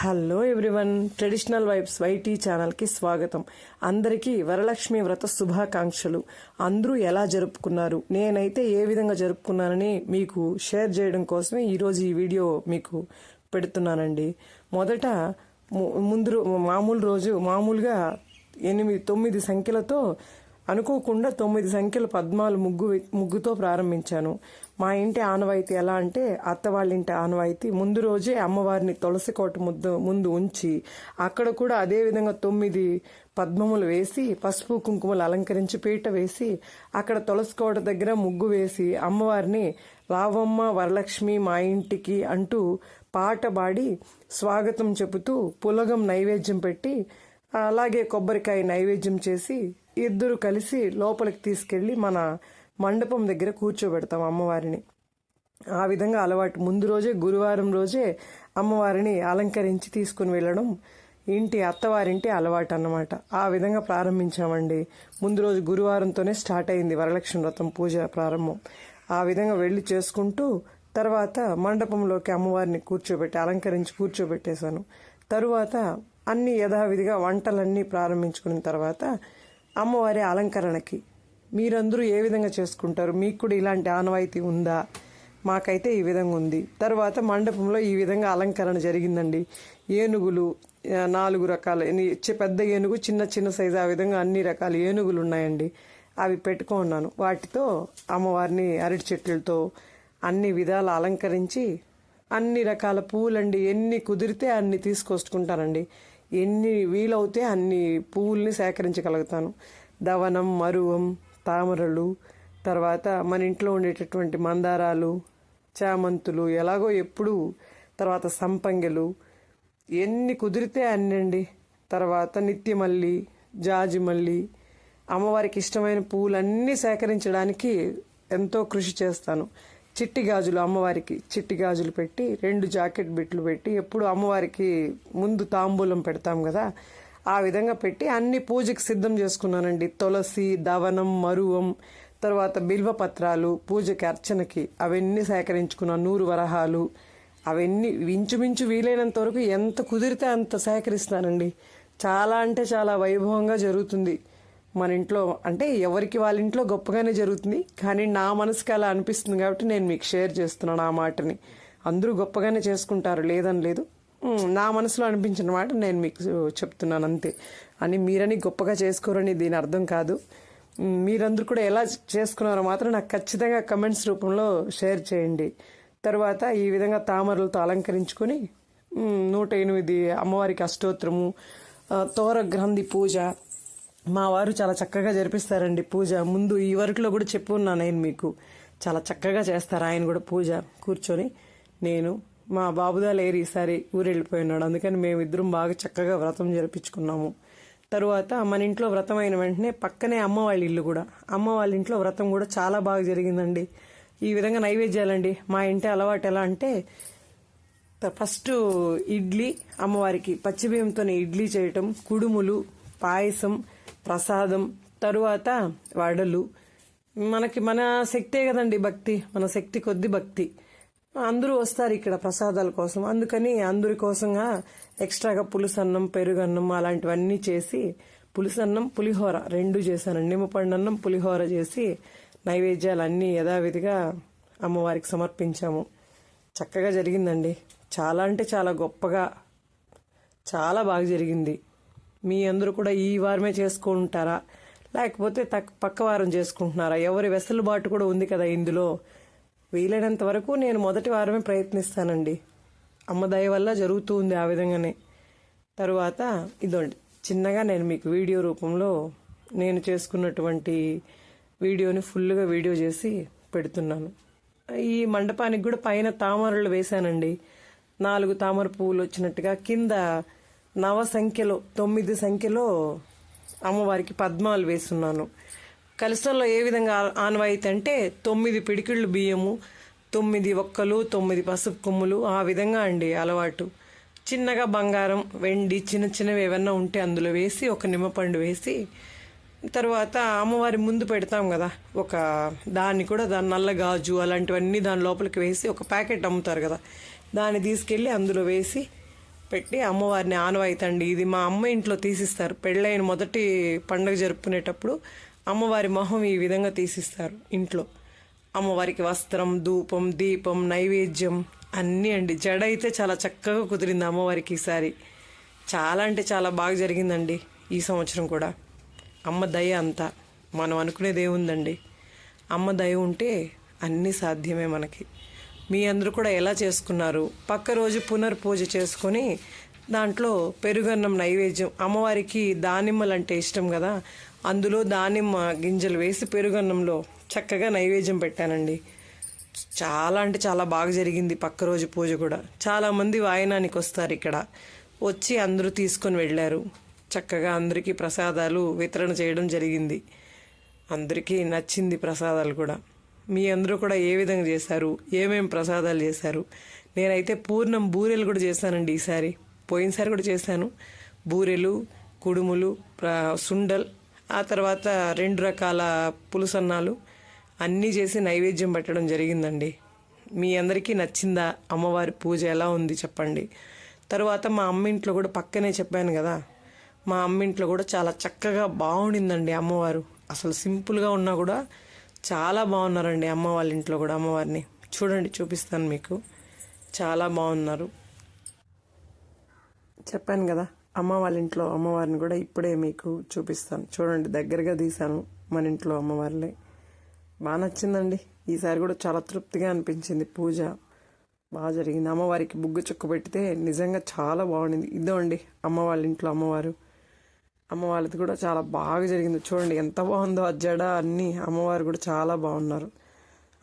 Hello everyone. Traditional vibes YT ఛానల్కి స్వాగతం. అందరికీ వరలక్ష్మి వ్రత శుభాకాంక్షలు. అందరూ ఎలా జరుపుకున్నారు? నేనైతే ఏ విధంగా జరుపుకున్నానని మీకు షేర్ చేయడం కోసమే ఈరోజు ఈ వీడియో మీకు పెడుతున్నానండి. మొదట ము- ముందు మామూలు రోజు మామూలుగా ఎనిమిది తొమ్మిది సంఖ్యలతో అనుకోకుండా తొమ్మిది సంఖ్యల పద్మాలు ముగ్గు ముగ్గుతో ప్రారంభించాను. మా ఇంటి ఆనవాయితీ ఎలా అంటే అత్త వాళ్ళ ఇంటి ఆనవాయితీ ముందు రోజే అమ్మవారిని తులసి కోట ముద్దు ముందు ఉంచి అక్కడ కూడా అదే విధంగా తొమ్మిది పద్మములు వేసి పసుపు కుంకుమలు అలంకరించి పీట వేసి అక్కడ తులసి కోట దగ్గర ముగ్గు వేసి అమ్మవారిని రావమ్మ వరలక్ష్మి మా ఇంటికి అంటూ పాట పాడి స్వాగతం చెబుతూ పులగం నైవేద్యం పెట్టి అలాగే కొబ్బరికాయ నైవేద్యం చేసి ఇద్దరు కలిసి లోపలికి తీసుకెళ్ళి మన మండపం దగ్గర కూర్చోబెడతాం అమ్మవారిని. ఆ విధంగా అలవాటు. ముందు రోజే గురువారం రోజే అమ్మవారిని అలంకరించి తీసుకుని వెళ్ళడం ఇంటి అత్తవారింటి అలవాటు అన్నమాట ఆ విధంగా ప్రారంభించామండి. ముందు రోజు గురువారంతోనే స్టార్ట్ అయింది వరలక్ష్మి వ్రతం పూజ ప్రారంభం. ఆ విధంగా వెళ్ళి చేసుకుంటూ తర్వాత మండపంలోకి అమ్మవారిని కూర్చోబెట్టి అలంకరించి కూర్చోబెట్టేశాను. తరువాత అన్ని యథావిధిగా వంటలన్నీ ప్రారంభించుకున్న తర్వాత అమ్మవారి అలంకరణకి మీరందరూ ఏ విధంగా చేసుకుంటారు? మీకు కూడా ఇలాంటి ఆనవాయితీ ఉందా? మాకైతే ఈ విధంగా ఉంది. తర్వాత మండపంలో ఈ విధంగా అలంకరణ జరిగిందండి. ఏనుగులు నాలుగు రకాల ఎన్ని- పెద్ద ఏనుగు చిన్న చిన్న సైజు ఆ విధంగా అన్ని రకాల ఏనుగులు ఉన్నాయండి. అవి పెట్టుకున్నాను వాటితో అమ్మవారిని అరటి చెట్లతో అన్ని విధాలు అలంకరించి అన్ని రకాల పూలండి ఎన్ని కుదిరితే అన్ని తీసుకొచ్చుకుంటానండి. ఎన్ని వీలవుతే అన్ని పువ్వుల్ని సేకరించగలుగుతాను. దవనం మరువం తామరలు తర్వాత మన ఇంట్లో ఉండేటటువంటి మందారాలు చామంతులు ఎలాగో ఎప్పుడు తర్వాత సంపంగెలు ఎన్ని కుదిరితే అన్నండి. తర్వాత నిత్యమల్లి జాజిమల్లి అమ్మవారికి ఇష్టమైన పువ్వులన్నీ సేకరించడానికి ఎంతో కృషి చేస్తాను. చిట్టి గాజులు అమ్మవారికి చిట్టి గాజులు పెట్టి రెండు జాకెట్ బిట్లు పెట్టి ఎప్పుడు అమ్మవారికి ముందు తాంబూలం పెడతాం కదా ఆ విధంగా పెట్టి అన్ని పూజకి సిద్ధం చేసుకున్నానండి. తులసి దవనం మరువం తర్వాత బిల్వ పత్రాలు పూజకి అర్చనకి అవన్నీ సేకరించుకున్నాను నూరు వరహాలు అవన్నీ ఇంచుమించు వీలైనంత వరకు ఎంత కుదిరితే అంత సేకరిస్తానండి. చాలా అంటే చాలా వైభవంగా జరుగుతుంది. మన ఇంట్లో అంటే ఎవరికి వాళ్ళ ఇంట్లో గొప్పగానే జరుగుతుంది కానీ నా మనసుకి అలా అనిపిస్తుంది కాబట్టి నేను మీకు షేర్ చేస్తున్నాను ఆ మాటని. అందరూ గొప్పగానే చేసుకుంటారు లేదని లేదు. నా మనసులో అనిపించిన మాట నేను మీకు చెప్తున్నాను అంతే. అని మీరని గొప్పగా చేసుకోరని దీని అర్థం కాదు. మీరందరూ కూడా ఎలా చేసుకున్నారో మాత్రం నాకు ఖచ్చితంగా కమెంట్స్ రూపంలో షేర్ చేయండి. తర్వాత ఈ విధంగా తామరలతో అలంకరించుకొని నూట ఎనిమిది అమ్మవారికి అష్టోత్తరము తోర గ్రంథి పూజ మా వారు చాలా చక్కగా జరిపిస్తారండి పూజ. ముందు ఈ వరకులో కూడా చెప్పు ఉన్నాను నేను మీకు. చాలా చక్కగా చేస్తారు ఆయన కూడా పూజ. కూర్చొని నేను మా బాబుదా లేరు ఈసారి ఊరు వెళ్ళిపోయినాడు అందుకని మేమిద్దరం బాగా చక్కగా వ్రతం జరిపించుకున్నాము. తరువాత మన ఇంట్లో వ్రతం అయిన వెంటనే పక్కనే అమ్మ వాళ్ళ ఇల్లు కూడా. అమ్మ వాళ్ళ ఇంట్లో వ్రతం కూడా చాలా బాగా జరిగిందండి. ఈ విధంగా నైవేద్యాలండి. మా ఇంటి అలవాటు ఎలా అంటే ఫస్ట్ ఇడ్లీ అమ్మవారికి పచ్చిబియ్యంతోనే ఇడ్లీ చేయటం కుడుములు పాయసం ప్రసాదం. తరువాత వడలు. మనకి మన శక్తే కదండి భక్తి. మన శక్తి కొద్ది భక్తి. అందరూ వస్తారు ఇక్కడ ప్రసాదాల కోసం. అందుకని అందరి కోసంగా ఎక్స్ట్రాగా పులుసన్నం పెరుగన్నం అలాంటివన్నీ చేసి పులుసన్నం పులిహోర రెండు చేశానండి నిమ్మపండన్నం పులిహోర చేసి నైవేద్యాలన్నీ యథావిధిగా అమ్మవారికి సమర్పించాము. చక్కగా జరిగిందండి. చాలా అంటే చాలా గొప్పగా చాలా బాగా జరిగింది. మీ అందరూ కూడా ఈ వారమే చేసుకుంటారా? లేకపోతే తక్ పక్క వారం చేసుకుంటున్నారా? ఎవరి వెసులుబాటు కూడా ఉంది కదా ఇందులో. వీలైనంత వరకు నేను మొదటి వారమే ప్రయత్నిస్తానండి. అమ్మ దయ వల్ల జరుగుతూ ఉంది ఆ విధంగానే. తరువాత ఇదోండి చిన్నగా నేను మీకు వీడియో రూపంలో నేను చేసుకున్నటువంటి వీడియోని ఫుల్గా వీడియో చేసి పెడుతున్నాను. ఈ మండపానికి కూడా పైన తామరలు వేశానండి. నాలుగు తామర పువ్వులు వచ్చినట్టుగా కింద నవ సంఖ్యలో తొమ్మిది సంఖ్యలో అమ్మవారికి పద్మాలు వేస్తున్నాను. కలశంలో ఏ విధంగా ఆనవాయితీ అంటే తొమ్మిది పిడికిళ్ళు బియ్యము తొమ్మిది ఒక్కలు తొమ్మిది పసుపు కొమ్ములు ఆ విధంగా అండి అలవాటు. చిన్నగా బంగారం వెండి చిన్న చిన్నవి ఏమన్నా ఉంటే అందులో వేసి ఒక నిమ్మపండు వేసి తర్వాత అమ్మవారి ముందు పెడతాం కదా ఒక దాన్ని కూడా దాని నల్ల గాజు అలాంటివన్నీ దాని లోపలికి వేసి ఒక ప్యాకెట్ అమ్ముతారు కదా దాన్ని తీసుకెళ్ళి అందులో వేసి పెట్టి అమ్మవారిని ఆనవాయితండి. ఇది మా అమ్మ ఇంట్లో తీసిస్తారు. పెళ్ళైన మొదటి పండుగ జరుపుకునేటప్పుడు అమ్మవారి మొహం ఈ విధంగా తీసిస్తారు ఇంట్లో. అమ్మవారికి వస్త్రం ధూపం దీపం నైవేద్యం అన్నీ అండి. జడ అయితే చాలా చక్కగా కుదిరింది అమ్మవారికి ఈసారి. చాలా అంటే చాలా బాగా జరిగిందండి ఈ సంవత్సరం కూడా. అమ్మ దయ అంతా. మనం అనుకునేది ఏముందండి? అమ్మ దయ ఉంటే అన్నీ సాధ్యమే మనకి. మీ అందరూ కూడా ఎలా చేసుకున్నారు? పక్క రోజు పునర్పూజ చేసుకొని దాంట్లో పెరుగన్నం నైవేద్యం. అమ్మవారికి దానిమ్మలు అంటే ఇష్టం కదా? అందులో దానిమ్మ గింజలు వేసి పెరుగన్నంలో చక్కగా నైవేద్యం పెట్టానండి. చాలా అంటే చాలా బాగా జరిగింది పక్క రోజు పూజ కూడా. చాలామంది వాయనానికి వస్తారు ఇక్కడ. వచ్చి అందరూ తీసుకొని వెళ్ళారు. చక్కగా అందరికీ ప్రసాదాలు వితరణ చేయడం జరిగింది. అందరికీ నచ్చింది ప్రసాదాలు కూడా. మీ అందరూ కూడా ఏ విధంగా చేశారు? ఏమేమి ప్రసాదాలు చేశారు? నేనైతే పూర్ణం బూరెలు కూడా చేశానండి ఈసారి. పోయినసారి కూడా చేశాను. బూరెలు కుడుములు సుండల్ ఆ తర్వాత రెండు రకాల పులుసన్నాలు అన్నీ చేసి నైవేద్యం పెట్టడం జరిగిందండి. మీ అందరికీ నచ్చిందా? అమ్మవారి పూజ ఎలా ఉంది చెప్పండి. తర్వాత మా అమ్మింట్లో కూడా పక్కనే చెప్పాను కదా. మా అమ్మింట్లో కూడా చాలా చక్కగా బాగుండిందండి అమ్మవారు. అసలు సింపుల్గా ఉన్నా కూడా చాలా బాగున్నారండి అమ్మ వాళ్ళ ఇంట్లో కూడా అమ్మవారిని. చూడండి చూపిస్తాను మీకు. చాలా బాగున్నారు. చెప్పాను కదా అమ్మ వాళ్ళ ఇంట్లో అమ్మవారిని కూడా ఇప్పుడే మీకు చూపిస్తాను. చూడండి దగ్గరగా తీశాను మన ఇంట్లో అమ్మవారిని. బాగా నచ్చిందండి. ఈసారి కూడా చాలా తృప్తిగా అనిపించింది పూజ. బాగా జరిగింది. అమ్మవారికి బుగ్గు చుక్క పెడితే నిజంగా చాలా బాగుండింది. ఇదో అండి అమ్మ వాళ్ళ ఇంట్లో అమ్మవారు. అమ్మవారిది కూడా చాలా బాగా జరిగింది. చూడండి ఎంత బాగుందో ఆ జడ అన్నీ అమ్మవారు కూడా చాలా బాగున్నారు.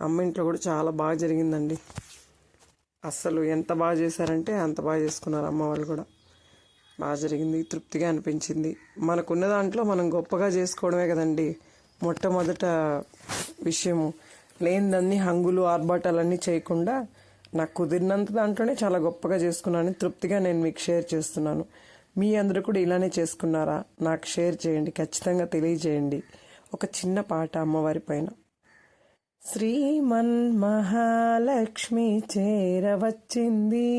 అమ్మ ఇంట్లో కూడా చాలా బాగా జరిగిందండి. అస్సలు ఎంత బాగా చేశారంటే అంత బాగా చేసుకున్నారు అమ్మవాళ్ళు కూడా. బాగా జరిగింది తృప్తిగా అనిపించింది. మనకున్న దాంట్లో మనం గొప్పగా చేసుకోవడమే కదండి మొట్టమొదట విషయము. లేనిదన్నీ హంగులు ఆర్భాటాలన్నీ చేయకుండా నాకు కుదిరినంత దాంట్లోనే చాలా గొప్పగా చేసుకున్నాను తృప్తిగా నేను మీకు షేర్ చేస్తున్నాను. మీ అందరూ కూడా ఇలానే చేసుకున్నారా? నాకు షేర్ చేయండి ఖచ్చితంగా తెలియజేయండి. ఒక చిన్న పాట అమ్మవారి పైన. శ్రీమన్ మహాలక్ష్మి చేరవచ్చింది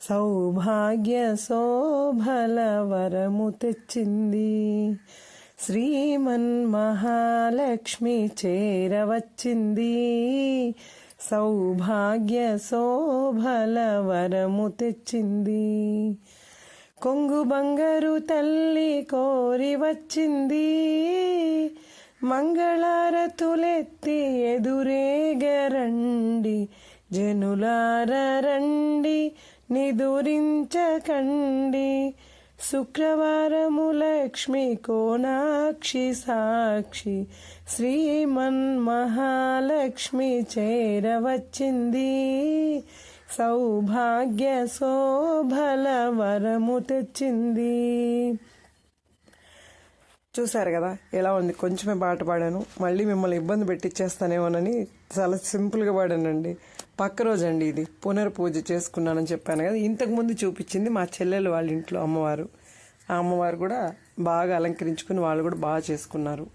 సౌభాగ్య శోభల వరము తెచ్చింది. శ్రీమన్ మహాలక్ష్మి చేరవచ్చింది సౌభాగ్య శోభల వరము తెచ్చింది. కొంగు బంగారు తల్లి కోరి వచ్చింది. మంగళారతులెత్తి ఎదురేగరండి. జనులారండి నిదురించకండి. శుక్రవారము లక్ష్మి కోనాక్షి సాక్షి. శ్రీమన్ మహాలక్ష్మి చేరవచ్చింది. సౌభాగ్య శోభల వరము తెచ్చింది. చూసారు కదా ఎలా ఉంది? కొంచెమే పాట పాడాను. మళ్ళీ మిమ్మల్ని ఇబ్బంది పెట్టిచ్చేస్తానేమోనని చాలా సింపుల్గా పాడానండి. పక్క రోజండి ఇది. పునర్పూజ చేసుకున్నానని చెప్పాను కదా ఇంతకుముందు చూపించింది మా చెల్లెలు వాళ్ళ ఇంట్లో అమ్మవారు. ఆ అమ్మవారు కూడా బాగా అలంకరించుకుని వాళ్ళు కూడా బాగా చేసుకున్నారు.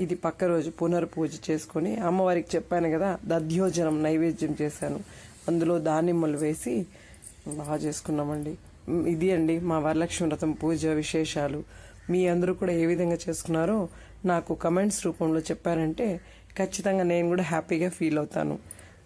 ఇది పక్క రోజు పునర్పూజ చేసుకొని అమ్మవారికి చెప్పాను కదా దధ్యోజనం నైవేద్యం చేశాను. అందులో దానిమ్మలు వేసి బాగా చేసుకున్నామండి. ఇది అండి మా వరలక్ష్మి వ్రతం పూజ విశేషాలు. మీ అందరూ కూడా ఏ విధంగా చేసుకున్నారో నాకు కమెంట్స్ రూపంలో చెప్పారంటే ఖచ్చితంగా నేను కూడా హ్యాపీగా ఫీల్ అవుతాను.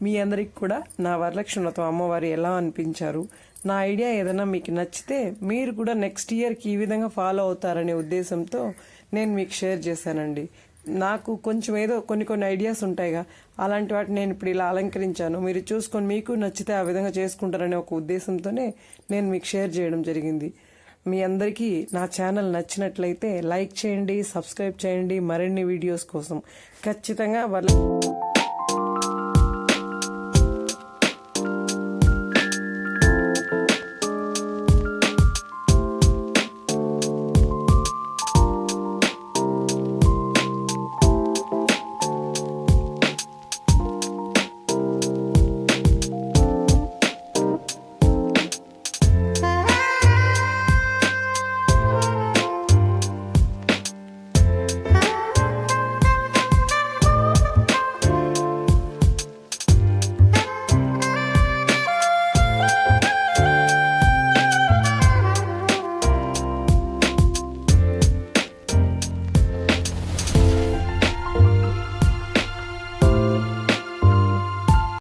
మీ అందరికి కూడా నా వరలక్ష్మి వ్రతం అమ్మవారు ఎలా అనిపించారు? నా ఐడియా ఏదైనా మీకు నచ్చితే మీరు కూడా నెక్స్ట్ ఇయర్కి ఈ విధంగా ఫాలో అవుతారనే ఉద్దేశంతో నేను మీకు షేర్ చేశానండి. నాకు కొంచెం ఏదో కొన్ని కొన్ని ఐడియాస్ ఉంటాయిగా. అలాంటి వాటిని నేను ఇప్పుడు ఇలా అలంకరించాను. మీరు చూసుకొని మీకు నచ్చితే ఆ విధంగా చేసుకుంటారనే ఒక ఉద్దేశంతోనే నేను మీకు షేర్ చేయడం జరిగింది. మీ అందరికీ నా ఛానల్ నచ్చినట్లయితే లైక్ చేయండి సబ్స్క్రైబ్ చేయండి. మరిన్ని వీడియోస్ కోసం ఖచ్చితంగా వాళ్ళ